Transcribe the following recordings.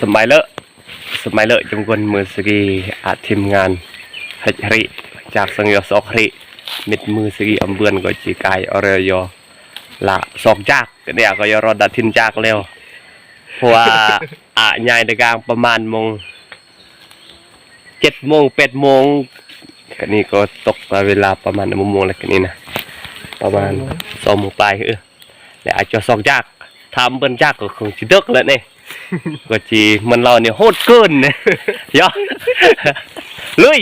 สมัยเลอะสมัยเลอะจงกวนมือสกีอาทีมงานฮัจริจากสังยศอกริมิดมือสกีอำเบือนก็จีกายอรยอละสอกจากเนี่ยก็ยรอดัดทินจากแล้วเพราะว่าอะยายในกลางประมาณโมงเจ็ดโมงแปดโมงกันนี้ก็ตกเวลาประมาณโมงแล้วกันนี้นะประมาณสองโมงปลายเออแล้วอาจจะสอกจากทำเบิ้นจากก็คงจะเดึกแล้วเนี่ย ก็จีมันเราเนี่ยโหดเกินเนี่ยยอเลย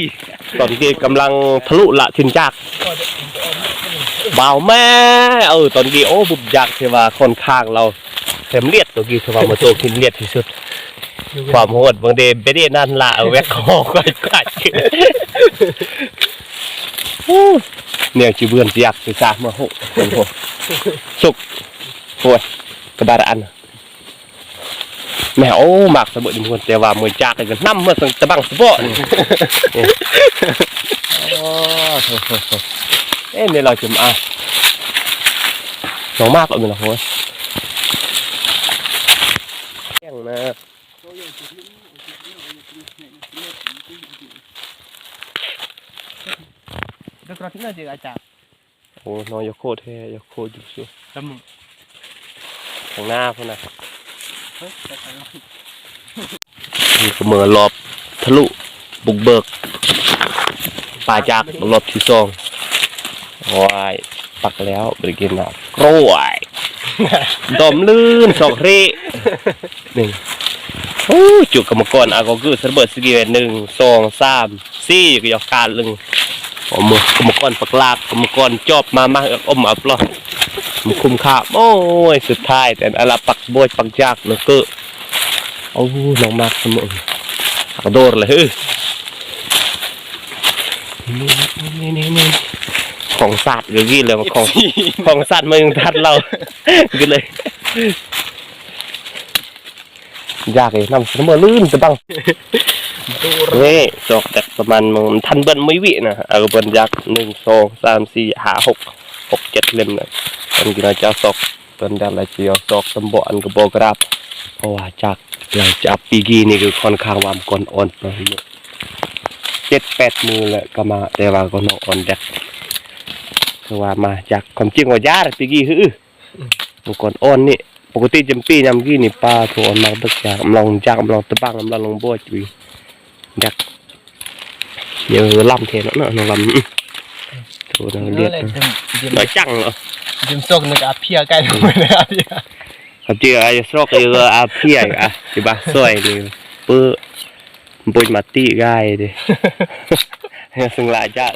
ตอนกี้กำลังทะลุละทินจากเบาแม่เออตอนกี้โอ้บุบจากเทว่าค่อนข้างเราเต็มเลียดตัวกี้เทว่ามาโตกินเลียดที่สุด ความโหดบางเดเบเดนั่นละเอาแวกคอก็กัดเนี่ยจีเบือนจียากสิซามาโหโหสุกโอ้ยกระบาดอัน แมวหมากสะบดดิมคนแต่ว่ามือจากกันน้ำเมื่อสังตะบังสะบอนี่โอ้โหโหโหเอ้เนี่ยเราจะมาหนองมากเลยนะโหแย่งนะเดี๋ยวกระทิ้งน่าจะอาจารย์โอ้นอนยาโคตรแท้ยาโคตรอยู่สิจำมึงข้างหน้าพุ่นน นี่ก็เมือรอบทะลุบุกเบิกปลาจากรอบที่สองโอ้ยปักแล้วบริกินนะกล้วยดอมลื่นสองเรหนึ่งโอ้จุกกรรมกรอาก็คือสระเบิดสกีหนึ่งสองสามสี่ก็ยกการลึงอมกรรมกรปักลากกรรมกรจอบมามาเอิกอมอับล้อ มันคุ้มค่าโอ้ยสุดท้าย แต่อะไรปักบวยปักจากแล้วก็โอ้น้องมากเสมอกระโดดเลยเฮ้ยนี่นี่นี่นี่ของสัตว์หรือกี่เลยมาของของสัตว์มึงทัดเราก็เลยยากเลยนำเสมอลื่นจะบังนี่จอกแต่ประมาณมึงทันเบิ้ลไม่วินะเอาเบิ้ลยักษ์หนึ่งสองสามสี่ห้าหก หกเจ็ดเล่มนะตอนกินอาจจะสอกเบิ้ลดันละเจียวสอกตำบอันกระบอกกราบเพราะว่าจากหลังจากปีกีนี่คือค่อนข้างวามก่อนอ่อนไปหมดเจ็ดแปดมือแหละก็มาแต่ว่าก็นอ่อนแดกคือว่ามาจากความจริงว่ายาปีกีคือมันก่อนอ่อนนี่ปกติจำปียำกี้นี่ปลาถั่วอ่อนมาบักจากลองจากลองตะบังลองลงบัวจีแดกเยอะล่ำเทนแล้วเนาะน้องลำ อื้อถั่วน้ำเลียดเลยจิมจิมน้อยจังเหรอจิมซกนึกอาเพียใกล้ลงไปเลยอาเพียครับจีไอ้สโรกเอออาเพียอะจีบาสวยดิเปื้อ bôi mà tị gai đi sừng lại dạ